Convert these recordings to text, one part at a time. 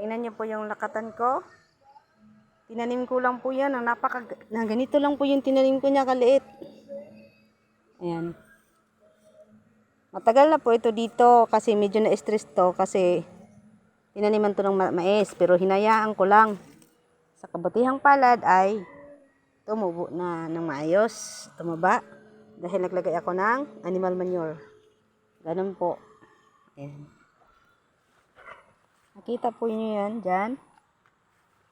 Tingnan niyo po yung lakatan ko. Tinanim ko lang po yan. Ang napaka, na ganito lang po yung tinanim ko niya kaliit. Ayan. Matagal na po ito dito kasi medyo na-stress to kasi tinaniman to ng ma- mais pero hinayaan ko lang. Sa kabutihang palad ay tumubo na ng maayos, tumaba dahil naglagay ako ng animal manure. Ganun po. Ayan. Nakita po niyo yan, dyan.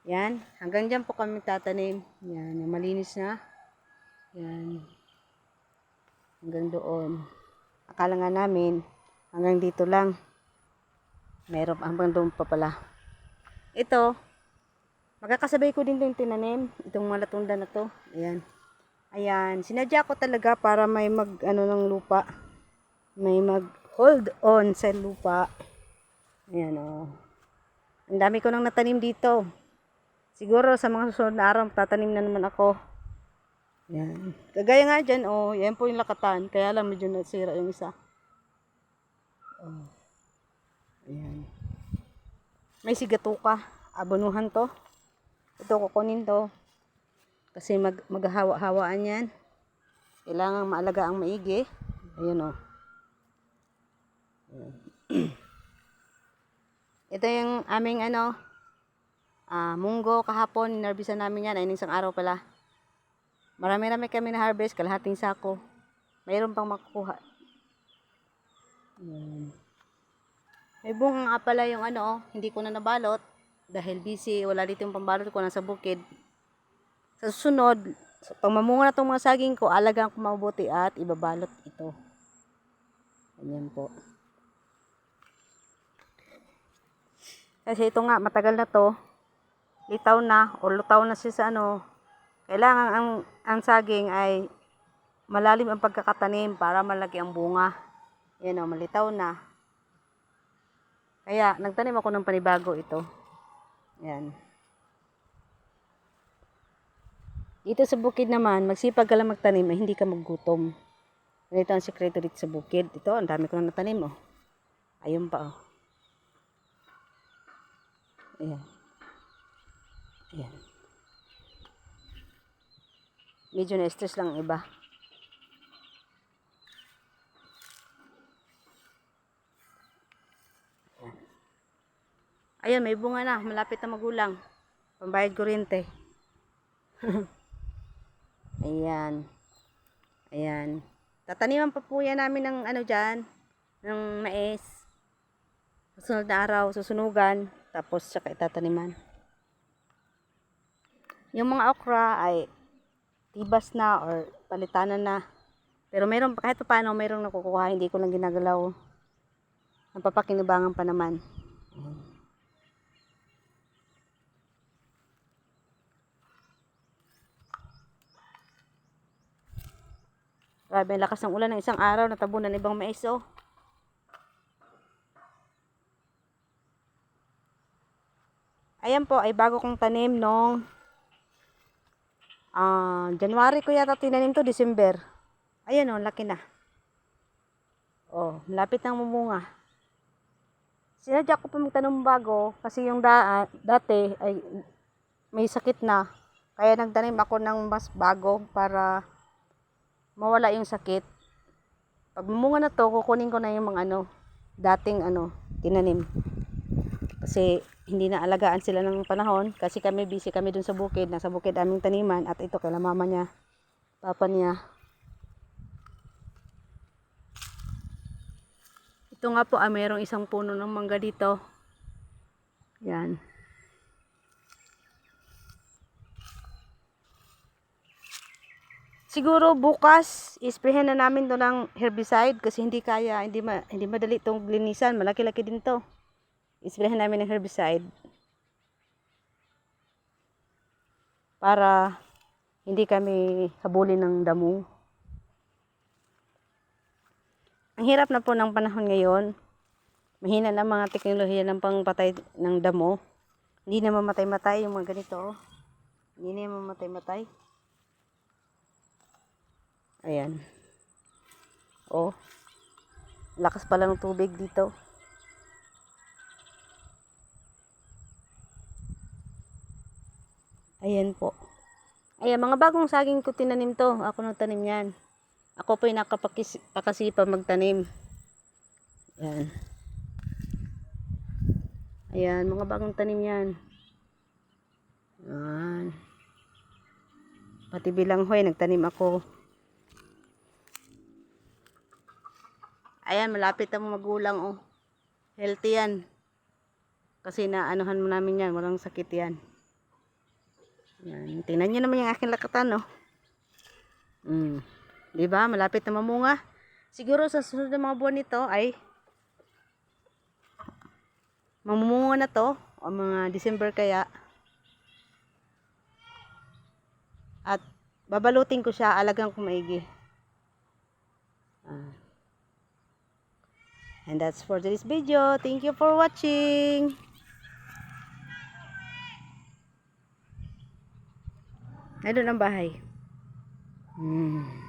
Yan. Hanggang dyan po kami tatanim. Yan. Yung malinis na. Yan. Hanggang doon. Akala nga namin, hanggang dito lang. Meron hanggang doon pa pala. Ito, magkakasabay ko din itong tinanim. Itong malatunda na to. Ayan. Ayan. Sinadya ko talaga para may mag, ano ng lupa. May mag hold on sa lupa. Ayan o. Ang dami ko nang natanim dito. Siguro sa mga susunod na araw, tatanim na naman ako. Yan. Kagaya nga dyan, oh, yan po yung lakatan. Kaya lang medyo nasira yung isa. Oh. Ayan. May sigatuka. Abonuhan to. Ito kukunin to. Kasi mag, maghahawa-hawaan yan. Kailangan maalaga ang maigi. Ayan oh. Ito yung aming ano, ah munggo kahapon, narbisa namin yan, ay isang araw pala. Marami-rami kami na harvest, kalahating sako. Mayroon pang makukuha. Yan. May bunga nga pala yung ano, oh, hindi ko na nabalot. Dahil busy, wala dito yung pambalot ko, nasa bukid. Sa susunod, sa pagmamunga na itong mga saging ko, alagaan ko mabuti at ibabalot ito. Ganyan po. Kasi ito nga, matagal na to. Litaw na, o lutaw na siya sa ano. Kailangan ang, ang saging ay malalim ang pagkakatanim para malaki ang bunga. Yan o, malitaw na. Kaya, nagtanim ako ng panibago ito. Yan. Dito sa bukid naman, magsipag ka lang magtanim, ay hindi ka maggutom. Ganito ang sekreto dito sa bukid. Ito, ang dami ko na natanim, oh. Ayun pa, oh. Ayan. Ayan. Medyo na-stress lang ang iba. Ayan, may bunga na. Malapit na magulang. Pambayad kuryente. Ayan. Ayan. Tataniman pa po yan namin ng ano dyan, ng mais. Susunod na araw, susunugan, tapos saka itataniman. Yung mga okra ay tibas na or palitanan na. Pero meron, kahit pa paano, mayroong nakukuha, hindi ko lang ginagalaw. Napapakinabangan pa naman. Grabe lakas ng ulan ng isang araw, natabunan ibang mais oh. Ayan po, ay bago kong tanim nung ah January ko yata tinanim to, December. Ayan oh, laki na. Oh, malapit nang mumunga. Sinadya ko pa magtanim bago kasi yung da, dati ay may sakit na. Kaya nagtanim ako ng mas bago para mawala yung sakit. Pag mumunga na to, kukunin ko na yung mga ano, dating ano, tinanim. Kasi hindi na alagaan sila ng panahon kasi kami busy kami dun sa bukid, nasa bukid aming taniman at ito kay mama niya, papa niya. Ito nga po, ah, mayroong isang puno ng mangga dito. Yan. Siguro bukas, isprehan na namin to ng herbicide kasi hindi kaya, hindi, ma, hindi madali itong linisan. Malaki-laki din to. Isprehan namin ng herbicide. Para hindi kami habulin ng damo. Ang hirap na po ng panahon ngayon. Mahina na mga teknolohiya ng pangpatay ng damo. Hindi na mamatay-matay yung mga ganito. oh. Hindi na mamatay-matay. Ayan. Oh. Lakas pala ng tubig dito. Ayan po. Ayan, mga bagong saging ko tinanim to. Ako nang tanim yan. Ako po yung nakapakasipa magtanim. Ayan. Ayan, mga bagong tanim yan. Ayan. Pati bilanghoy, nagtanim ako. Ayan, malapit ang magulang, oh. Healthy yan. Kasi naanuhan mo namin yan, walang sakit yan. Yan, tingnan nyo naman yung aking lakatan, no? Mm. Di ba? Malapit na mamunga. Siguro sa susunod na mga buwan nito ay mamumunga na to o mga December kaya. At babalutin ko siya, alagang ko maigi. Ah. And that's for today's video. Thank you for watching. Ay, doon ang bahay. Hmm.